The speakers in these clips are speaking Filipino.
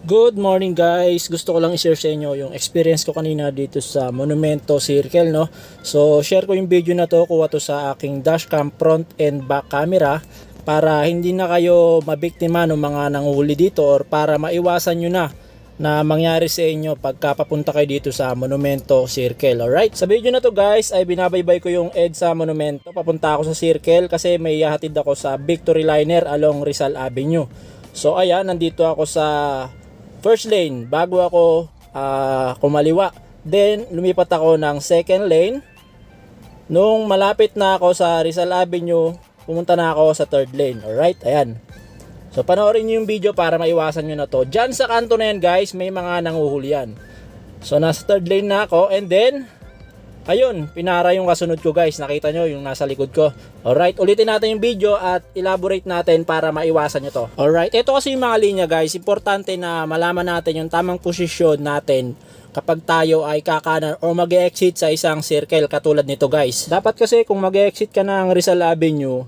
Good morning guys. Gusto ko lang i-share sa inyo yung experience ko kanina dito sa Monumento Circle no. So share ko yung video na to kuha to sa aking dashcam front and back camera para hindi na kayo mabiktima ng mga nanguhuli dito or para maiwasan nyo na na mangyari sa inyo pagka papunta kayo dito sa Monumento Circle. Alright? Sa video na to guys ay binabaybay ko yung EDSA Monumento. Papunta ako sa Circle kasi may hatid ako sa Victory Liner along Rizal Avenue. So ayan, nandito ako sa first lane bago ako ah, kumaliwa. Then lumipat ako ng second lane. Nung malapit na ako sa Rizal Avenue, pumunta na ako sa third lane. Alright, ayan. So panoorin nyo yung video para maiwasan nyo na to. Diyan sa kanto na yan guys, may mga nanguhuli yan. So nasa third lane na ako and then ayun, pinara yung kasunod ko guys. Nakita nyo yung nasa likod ko. Alright, ulitin natin yung video at elaborate natin para maiwasan nyo to. Alright, ito kasi yung mga linya guys. Importante na malaman natin yung tamang posisyon natin kapag tayo ay kakanan o mag exit sa isang circle katulad nito guys. Dapat kasi kung mag exit ka ng Rizal Avenue,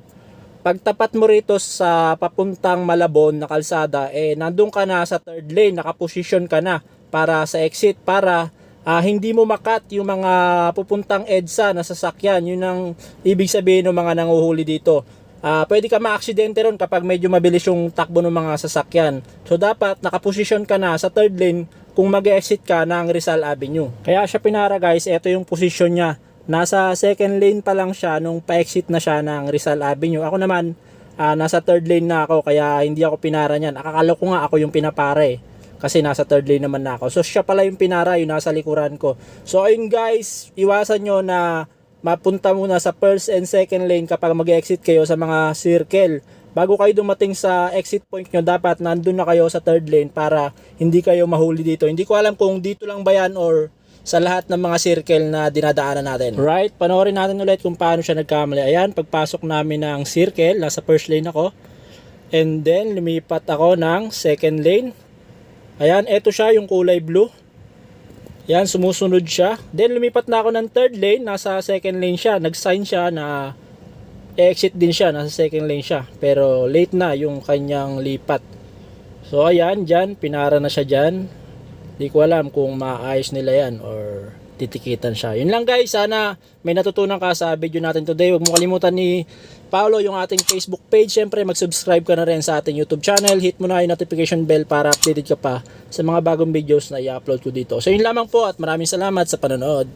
pagtapat mo rito sa papuntang Malabon na kalsada, eh nandun ka na sa third lane, nakaposisyon ka na para sa exit para ah, hindi mo makat yung mga pupuntang EDSA na sasakyan. Yun ang ibig sabihin ng mga nanguhuli dito. Ah, pwede ka ma-aksidente ron kapag medyo mabilis yung takbo ng mga sasakyan. So dapat nakaposisyon ka na sa third lane kung mag-exit ka ng Rizal Avenue. Kaya siya pinara guys, ito yung posisyon niya. Nasa second lane pa lang siya nung pa-exit na siya ng Rizal Avenue. Ako naman, ah, nasa third lane na ako kaya hindi ako pinara niyan. Akakala ko nga ako yung pinapare kasi nasa third lane naman na ako. So siya pala yung pinara, yung nasa likuran ko. So ayun guys, iwasan nyo na mapunta muna sa first and second lane kapag mag-exit kayo sa mga circle. Bago kayo dumating sa exit point nyo, dapat nandun na kayo sa third lane para hindi kayo mahuli dito. Hindi ko alam kung dito lang ba yan or sa lahat ng mga circle na dinadaanan natin. Right, panoorin natin ulit kung paano siya nagkamali. Ayan, pagpasok namin ng circle, nasa first lane ako. And then, lumipat ako ng second lane. Ayan, eto siya yung kulay blue. Yan, sumusunod siya. Then lumipat na ako ng third lane, nasa second lane siya. Nag-sign siya na exit din siya, nasa second lane siya. Pero late na yung kanyang lipat. So ayan, dyan, pinara na siya dyan. Di ko alam kung maayos nila yan or titikitan siya. Yun lang guys, sana may natutunan ka sa video natin today. Huwag mo kalimutan ni Paolo yung ating Facebook page. Siyempre, mag-subscribe ka na rin sa ating YouTube channel. Hit mo na yung notification bell para updated ka pa sa mga bagong videos na i-upload ko dito. So yun lamang po at maraming salamat sa panonood.